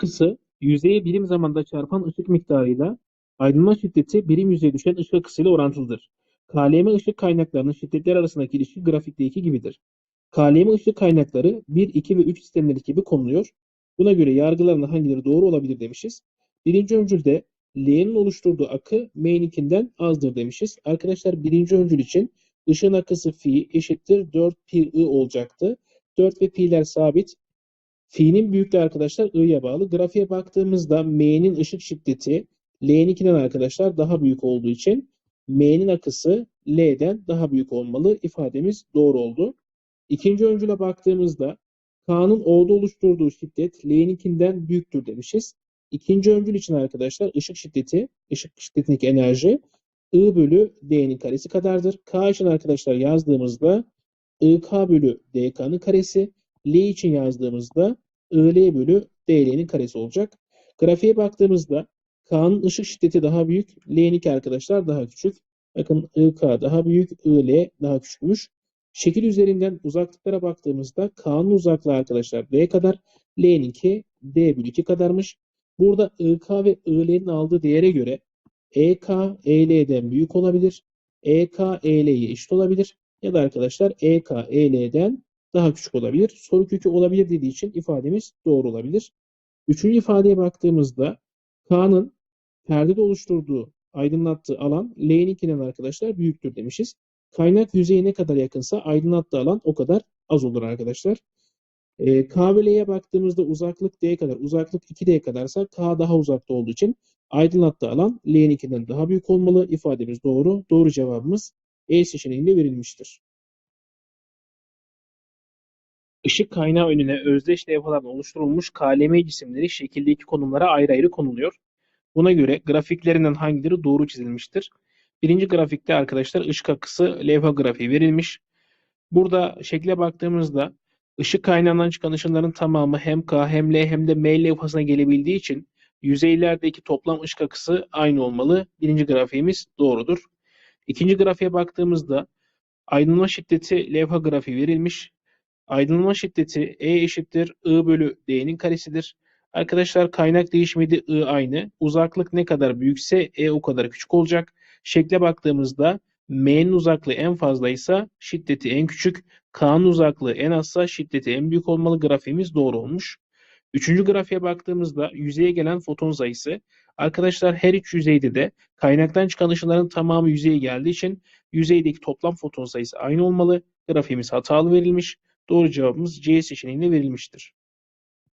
akısı yüzeye birim zamanda çarpan ışık miktarıyla aydınlatma şiddeti birim yüzeye düşen ışık akısıyla orantılıdır. KLM ışık kaynaklarının şiddetler arasındaki ilişki grafikteki gibidir. KLM ışık kaynakları 1, 2 ve 3 sistemleri gibi konuluyor. Buna göre yargılarının hangileri doğru olabilir demişiz. Birinci öncülde L'nin oluşturduğu akı M'ninkinden azdır demişiz. Arkadaşlar birinci öncül için ışığın akısı fi eşittir 4 pi i olacaktı. 4 ve pi'ler sabit. Fi'nin büyüklüğü arkadaşlar i'ye bağlı. Grafiğe baktığımızda M'nin ışık şiddeti L'ninkinden arkadaşlar daha büyük olduğu için M'nin akısı L'den daha büyük olmalı. İfademiz doğru oldu. İkinci öncüle baktığımızda K'nın O'da oluşturduğu şiddet L'ninkinden büyüktür demişiz. İkinci öncül için arkadaşlar ışık şiddeti, ışık şiddetindeki enerji I bölü D'nin karesi kadardır. K için arkadaşlar yazdığımızda IK bölü DK'nın karesi, L için yazdığımızda IL bölü DL'nin karesi olacak. Grafiğe baktığımızda K'nın ışık şiddeti daha büyük, L'ninki arkadaşlar daha küçük. Bakın IK daha büyük, IL daha küçükmüş. Şekil üzerinden uzaklıklara baktığımızda K'nın uzaklığı arkadaşlar D kadar, L'ninki D bölü 2 kadarmış. Burada IK ve IL'nin aldığı değere göre EK EL'den büyük olabilir. EK EL'ye eşit olabilir. Ya da arkadaşlar EK EL'den daha küçük olabilir. Soru kökü olabilir dediği için ifademiz doğru olabilir. Üçüncü ifadeye baktığımızda K'nın perdede oluşturduğu aydınlattığı alan L'ninkinden arkadaşlar büyüktür demişiz. Kaynak yüzeye ne kadar yakınsa aydınlattığı alan o kadar az olur arkadaşlar. E, K ve L'ye baktığımızda uzaklık D kadar, uzaklık 2D kadarsa K daha uzakta olduğu için aydınlattığı alan L'ninkinden daha büyük olmalı. İfademiz doğru. Doğru cevabımız E seçeneğinde verilmiştir. Işık kaynağı önüne özdeş levhalardan oluşturulmuş KLM cisimleri şekildeki konumlara ayrı ayrı konuluyor. Buna göre grafiklerinden hangileri doğru çizilmiştir? Birinci grafikte arkadaşlar ışık akısı levha grafiği verilmiş. Burada şekle baktığımızda ışık kaynağından çıkan ışınların tamamı hem K hem L hem de M levhasına gelebildiği için yüzeylerdeki toplam ışık akısı aynı olmalı. Birinci grafiğimiz doğrudur. İkinci grafiğe baktığımızda aydınlanma şiddeti levha grafiği verilmiş. Aydınlanma şiddeti E eşittir I bölü D'nin karesidir. Arkadaşlar kaynak değişmedi I aynı. Uzaklık ne kadar büyükse E o kadar küçük olacak. Şekle baktığımızda M'nin uzaklığı en fazlaysa şiddeti en küçük, K'nın uzaklığı en azsa şiddeti en büyük olmalı. Grafiğimiz doğru olmuş. Üçüncü grafiğe baktığımızda yüzeye gelen foton sayısı. Arkadaşlar her üç yüzeyde de kaynaktan çıkan ışınların tamamı yüzeye geldiği için yüzeydeki toplam foton sayısı aynı olmalı. Grafiğimiz hatalı verilmiş. Doğru cevabımız C seçeneğinde verilmiştir.